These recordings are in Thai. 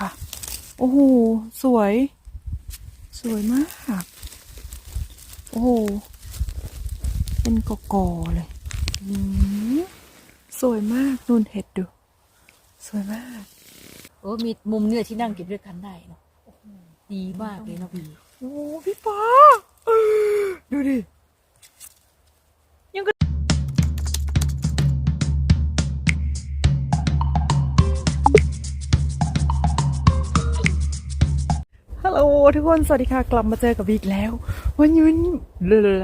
ค่ะ โอ้โห สวย สวยมาก โอ้โห เป็นกอกอๆเลยอืมสวยมากนูนเห็ดดู สวยมาก โอ้มีมุมเนี่ยที่นั่งกินด้วยกันได้เนาะโอ้โหดีมากเลยเนาะพี่โอ้พี่ฟ้า ดูดิยังก็ ฮัลโหลทุกคน สวัสดีค่ะ กลับมาเจอกับบีอีกแล้ว วันนี้เลย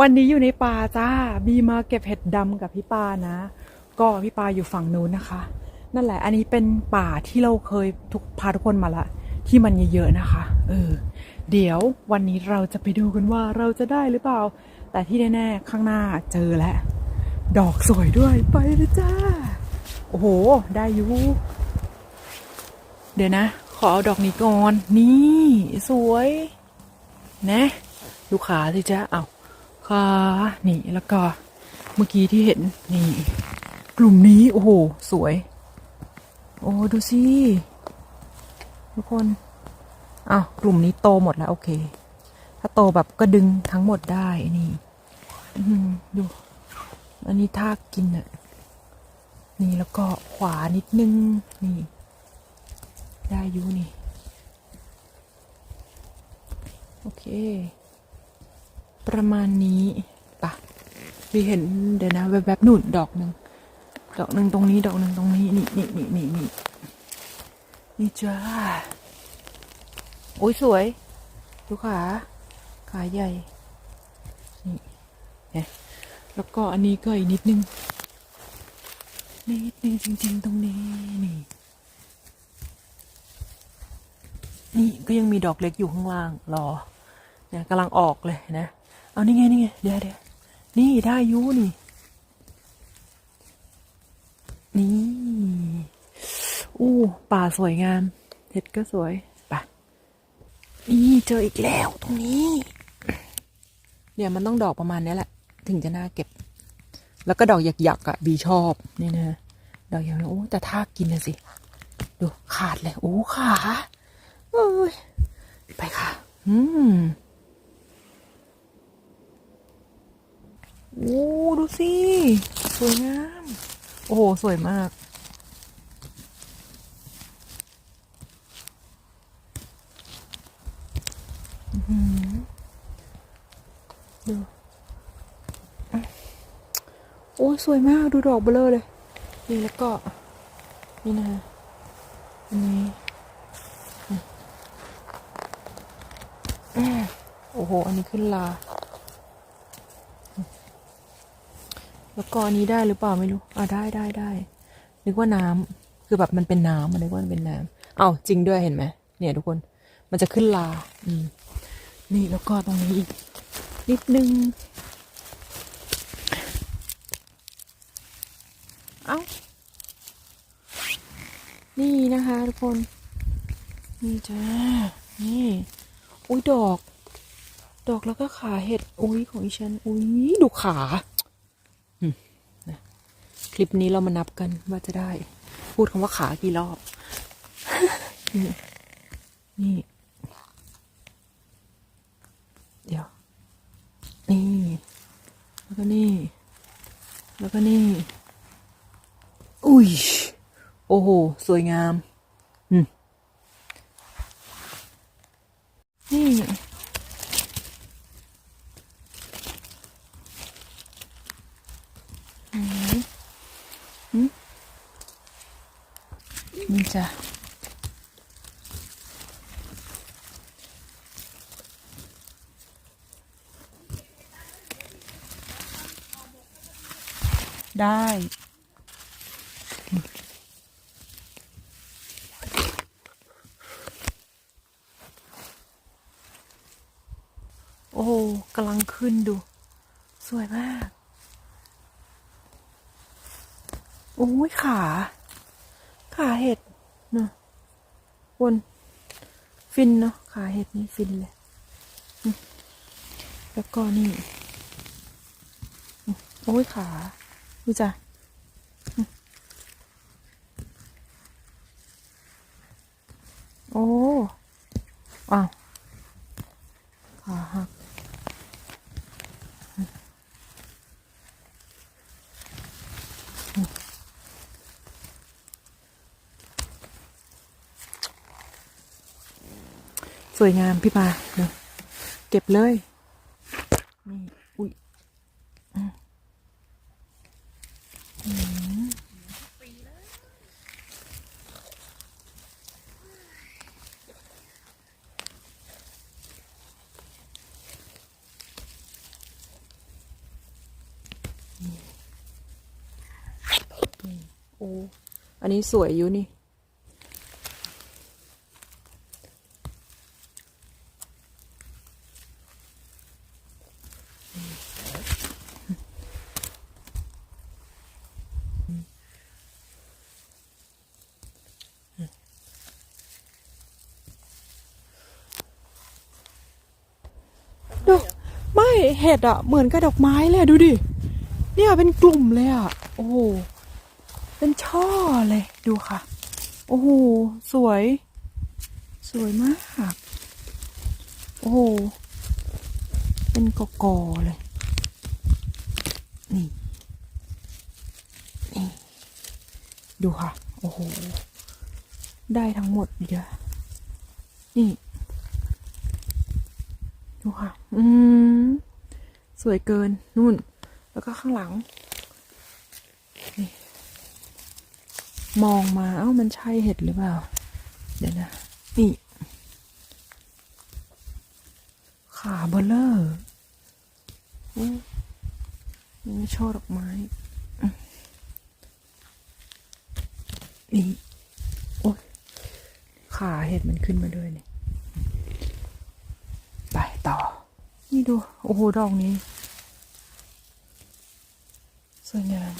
วันนี้อยู่ในป่าจ้า บีมาเก็บเห็ดดำกับพี่ปานะ ก็พี่ปาอยู่ฝั่งนู้นนะคะ นั่นแหละ อันนี้เป็นป่าที่เราเคยทุกพาทุกคนมาละ ที่มันเยอะๆนะคะ เออ เดี๋ยววันนี้เราจะไปดูกันว่าเราจะได้หรือเปล่า แต่ที่แน่ๆข้างหน้าเจอแล้ว ดอกสวยด้วย ไปเลยจ้า โอ้โห ได้อยู่ เดี๋ยวนะ อเอาดอกนี้ก่อน นี่ สวย นะ ดูขาสิจ้าเอาขานี่แล้วก็ เมื่อกี้ที่เห็น นี่ กลุ่มนี้ โอ้โห สวย โอ้ ดูสิ ทุกคนอ้าวกลุ่มนี้โตหมดแล้ว โอเค ถ้าโตแบบก็ดึงทั้งหมดได้นี่อืมดู อันนี้ท่ากินอะนี่แล้วก็ขวานิดนึง นี่ ได้อยู่นี่ โอเค ประมาณนี้ปะวีเห็นเดี๋ยวนะแวบๆหนุนดอกหนึ่งดอกหนึ่งตรงนี้ดอกหนึ่งตรงนี้นี่นี่นี่นี่นี่นี่จ้าโอ้ยสวยดูขาขาใหญ่นี่เแล้วก็อันนี้ก็อีกนิดนึงนิดนึงจริง ๆ ตรงนี้นี่ นี่ก็ยังมีดอกเล็กอยู่ข้างล่างรอเนี่ยกำลังออกเลยนะ เอานี่ไงนี่ไงเดี๋ยวเดี๋ยวนี่ได้ยูนี่ นี่อู้ป่าสวยงามเห็ดก็สวยไปนี่เจออีกแล้วตรงนี้ เนี่ยมันต้องดอกประมาณนี้แหละ ถึงจะน่าเก็บ แล้วก็ดอกหยักๆอะบีชอบนี่นะดอกหยักๆโอ้แต่ถ้ากินนะสิ ดูขาดเลยโอ้ขา เอ้ยไปค่ะ อืมโอ้ดูสิ สวยงาม โอ้โห สวยมาก ดูอะโอ้ยสวยมาก ดูดอกเบลอเลย นี่แล้วก็ นี่นะอันนี้อืมอะโอ้โห อันนี้ขึ้นลา แล้วก็อันนี้ได้หรือเปล่าไม่รู้ อ่าได้ได้ได้ นึกว่าน้ำคือแบบมันเป็นน้ำมันนึกว่ามันเป็นน้ำเอ้าจริงด้วยเห็นไหม เนี่ยทุกคน มันจะขึ้นลา อืม นี่แล้วก็ตรงนี้อีกนิดนึง เอ้า นี่นะคะทุกคน นี่จ้า นี่ อุ้ยดอก ดอกแล้วก็ขาเห็ด อุ้ยของอีฉัน อุ้ยดูขาคลิปนี้เรามานับกันว่าจะได้ พูดคำว่าขากี่รอบ นี่นี่เดี๋ยว นี่ แล้วก็นี่ แล้วก็นี่ อุ้ย โอ้โห สวยงาม อืม นี่อืมอืมนี่จ้ะ ได้ โอ้กำลังขึ้นดู สวยมาก โอ้ยขา ขาเห็ดเนาะวนฟินเนาะขาเห็ดนี่ฟินเลย แล้วก็นี่ โอ้ยขา ดูจ้ะโอ้อ้าวขาหักสวยงามพี่ปาเก็บเลย นี่ อุ้ยอืมอืมโอ้ อันนี้สวยอยู่นี่ ดูไม่เห็ดอะเหมือนกับดอกไม้เลยอะดูดิ เนี่ยเป็นกลุ่มเลยอะโอ้โห เป็นช่อเลยดูค่ะ โอ้โห สวย สวยมาก โอ้โห เป็นกอกอเลย นี่ นี่ ดูค่ะ โอ้โห ได้ทั้งหมดเยอะนี่ ดูค่ะ อืม สวยเกิน นู่น แล้วก็ข้างหลัง นี่ มองมา เอ้า มันใช่เห็ดหรือเปล่า เดี๋ยวนะ นี่ ขาเบลเลอร์อืมนี่ช่อดอกไม้ นี่ โอ้ยขาเห็ดมันขึ้นมาด้วยนี่ ไปต่อ นี่ดู โอ้โห ดอกนี้ สวยงาม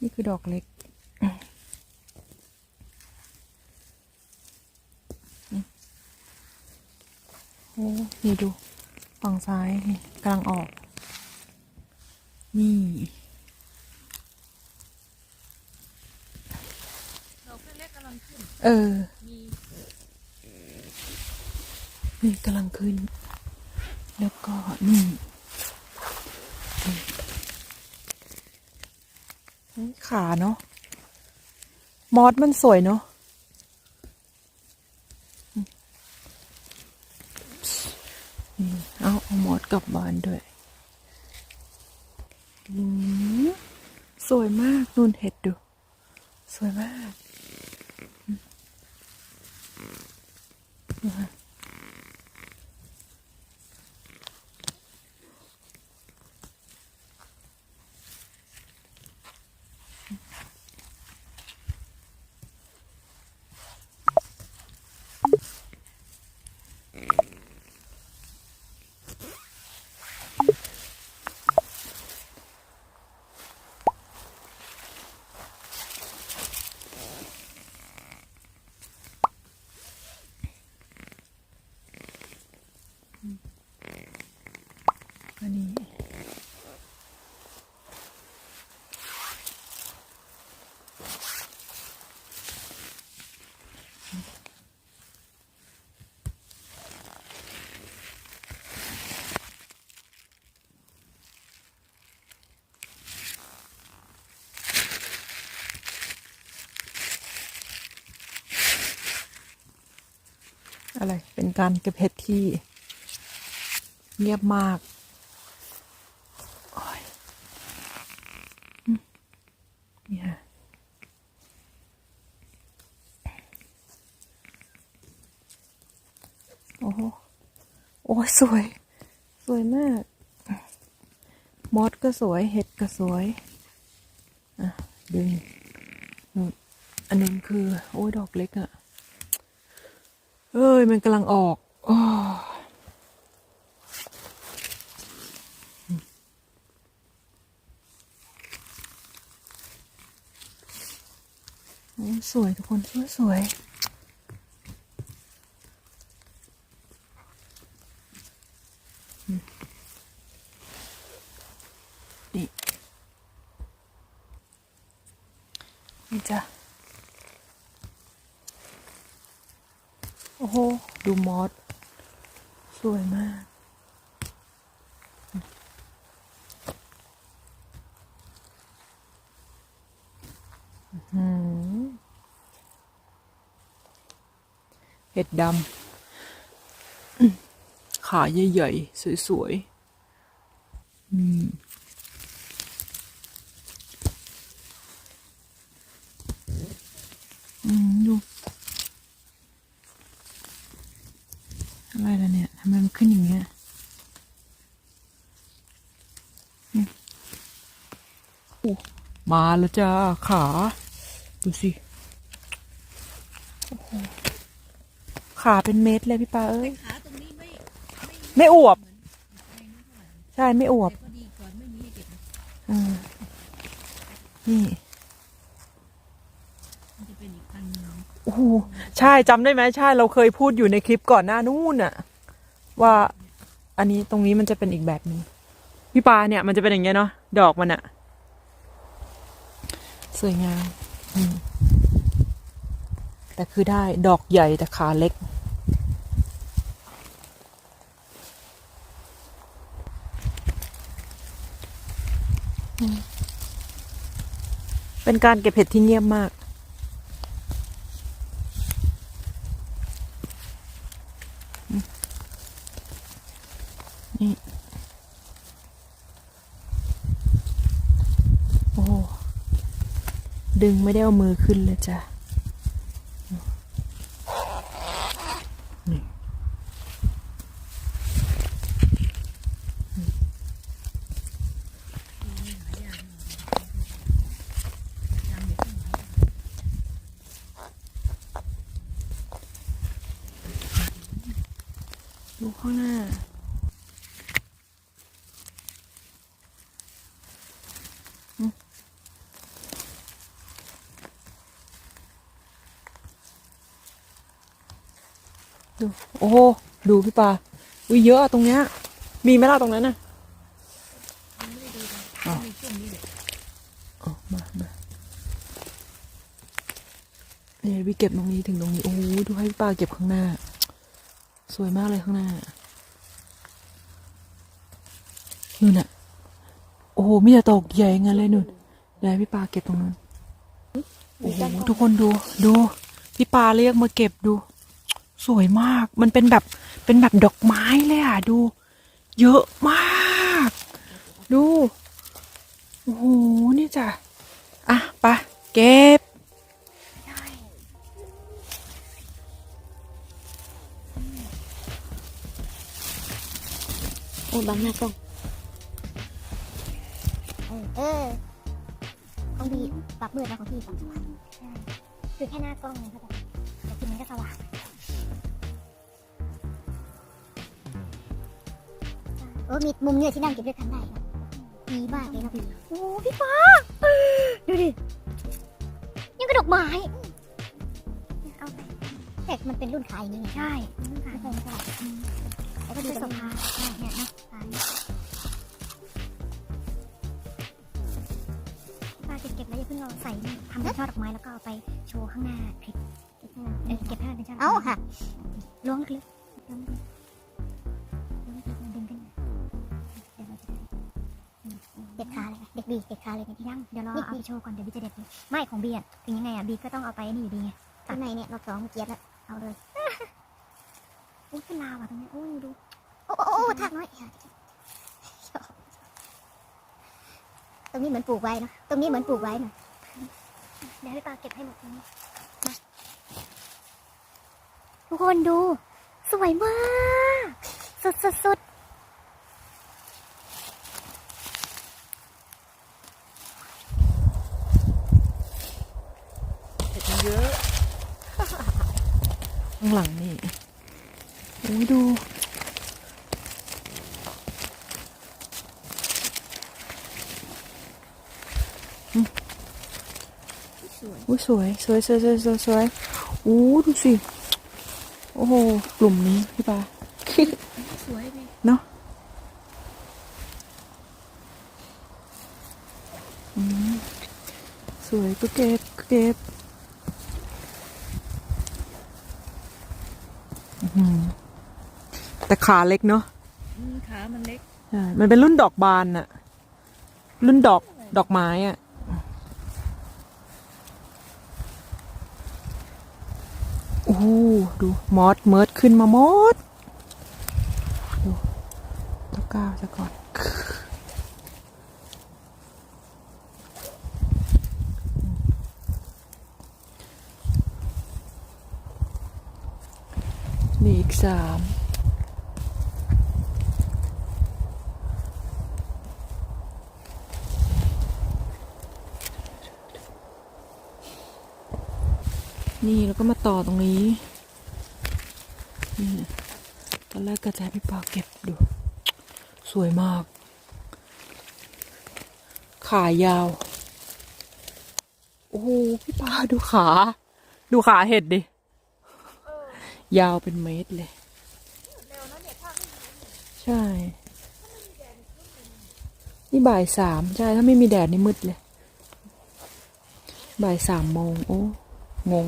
นี่คือดอกเล็กอืมอืมโอ้ นี่ดู ฝั่งซ้ายนี่กำลังออก นี่ ดอกเล็กๆกำลังขึ้น เออ มี นี่กำลังขึ้น แล้วก็นี่นี่ขาเนาะ มอสมันสวยเนาะนี่เอาเอามอสกลับบ้านด้วยอืมสวยมาก นู่นเห็ดดู สวยมาก นะคะ อันนี้ อะไร เป็นการเก็บเห็ดที่เงียบมากโอ้ยอืมนี่ค่ะโอ้โหโอ้ยสวย สวยมาก มอสก็สวย เห็ดก็สวย อะดึงนู่นอันนึงคือ โอ้ยดอกเล็กอะ่ะ เอ้ย มันกำลังออกอสวยทุกคนสวยสวยนี่นี่จ้ะ โอ้โห ดูมอสสวยมาก เห็ดดำ ขาใหญ่ๆ สวยๆ อืมอืมดู อะไรล่ะเนี่ยทำไมมันขึ้นอย่างเงี้ยอืมโอ้มาแล้วจ้าขา ดูสิโอ้โหขาเป็นเม็ดเลยพี่ปาเอ้ยขาตรงนี้ไม่ไม่อวบ ใช่ไม่อวบแต่ก็ดีก่อนไม่มีให้เก็บนะอืมนี่มันจะเป็นอีกพันหนึ่ง โอ้โหใช่จำได้ไหมใช่เราเคยพูดอยู่ในคลิปก่อนหน้านู้นอะว่าอันนี้ตรงนี้มันจะเป็นอีกแบบหนึงพี่ปาเนี่ยมันจะเป็นอย่างเงี้ยเนาะดอกมันอะสวยงามแต่คือได้ดอกใหญ่แต่ขาเล็ก เป็นการเก็บเห็ดที่เงียบมาก ดึงไม่ได้เอามือขึ้นเลยจ้ะนี่ดูข้างหน้า ดูโอ้โหดูพี่ปาอุ้ยเยอะอะตรงเนี้ย มีไหมล่ะตรงนั้นน่ะอ๋อมีช่วงนี้เลยอ๋อมามาเนี่ยพี่เก็บตรงนี้ถึงตรงนี้ โอ้โหดูให้พี่ปาเก็บข้างหน้า สวยมากเลยข้างหน้านู่นน่ะ โอ้โหมีแต่ตกใหญ่งั้นเลยนู่นเดี๋ยวให้พี่ปาเก็บตรงนั้น โอ้โหทุกคนดู ดู พี่ปาเรียกมาเก็บดู สวยมาก มันเป็นแบบเป็นแบบดอกไม้เลยอะดู เยอะมาก ดูโอ้โหนี่จ้ะอะไปะเก็บโอ้บังหน้ากล้องเออเออของพี่ปรับมืดนะของพี่สองสว่างใช่คือแค่หน้ากล้องมันก็แบบแต่ทีนี้ก็สว่าง เออมีมุมเนี่ยที่นั่งเก็บด้วยกันได้ครับดีมากเลยนะพี่โอ้พี่ฟ้าดูดิยังกระดอกไม้เอาไปแต่มันเป็นรุ่นขายอย่างนี้ไงใช่รุ่นขายไม่ใช่ไม่ใช่แล้วก็ดูสภาพใช่เนี่ยนะขายป้าจะเก็บแล้วอย่าเพิ่งเอาใส่นี่ทำเป็นช่อดอกไม้แล้วก็เอาไปโชว์ข้างหน้าคลิปเออเก็บให้มันเป็นช่อดอกไม้เอาค่ะล้วงลึกๆล้วงลึก ดขาเลยนะเด็ดบีเด็ดขาเลยเนี่ยยังเดี๋ยวรอเอาโชว์ก่อนเดี๋ยวบีจะเด็ดเลยไม่ของบีอะถึงยังไงอะบีก็ต้องเอาไปนี่อยู่ดีไงข้างในเนี่ยรอบสองเกียร์แล้วเอาเลยโอ้ยเป็นลาวอะตรงเนี้ยโอ้ยดูโอ้โอ้โอ้ทักน้อยตรงนี้เหมือนปลูกไว้เนอะตรงนี้เหมือนปลูกไว้หน่อยเดี๋ยวให้ปาเก็บให้หมดตรงนี้มาทุกคนดู สวยมาก สุดสุดสุด เห็ดมันเยอะ ข้างหลังนี่โอ้ยดู สวย อุ้ยสวยสวยสวยสวยสวยสวยอู้ดูสิ โอ้โหกลุ่มนี้พี่ปาสวยไหมเนาะอืมสวยก็เก็บก็เก็บอื้อหือแต่ขาเล็กเนาะอืมขา มันเล็กใช่มันเป็นรุ่นดอกบานอะรุ่นดอกดอกไม้อะ โอ้ดูมอสเมิร์ดขึ้นมามอสดูตะก้าวจะก่อนนี่อีกสาม นี่แล้วก็มาต่อตรงนี้นี่ตอนแรกก็จะให้พี่ปาเก็บดู สวยมาก ขายาว โอ้พี่ปาดูขา ดูขาเห็ดดิ ยาวเป็นเมตรเลย ใช่ นี่บ่ายสามใช่ ถ้าไม่มีแดดนี่มืดเลย บ่ายสามโมง โอ้ งง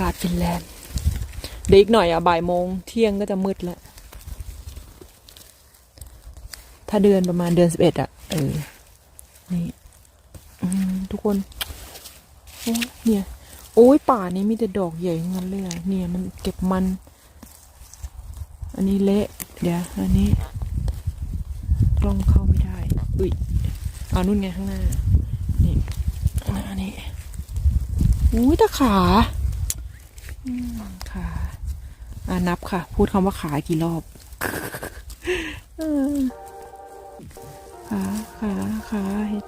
ากาศฟินแลนด์เดี๋ยวอีกหน่อยอะบ่ายโมงเที่ยงก็จะมืดแล้ว ถ้าเดือนประมาณเดือนสิบเอ็ดอะ เออ นี่ทุกคน โอ้เนี่ย โอ้ยป่านี้มีแต่ดอกใหญ่งั้นเลยอะเนี่ยมันเก็บมัน อันนี้เละ เดี๋ยว อันนี้กล้องเข้าไม่ได้ อุ้ยเอานู่นไงข้างหน้า นี่อันนี้อุ้ยต่ขา ค่ะอ่านับค่ะ พูดคำว่าขากี่รอบขาขาขาเห็ด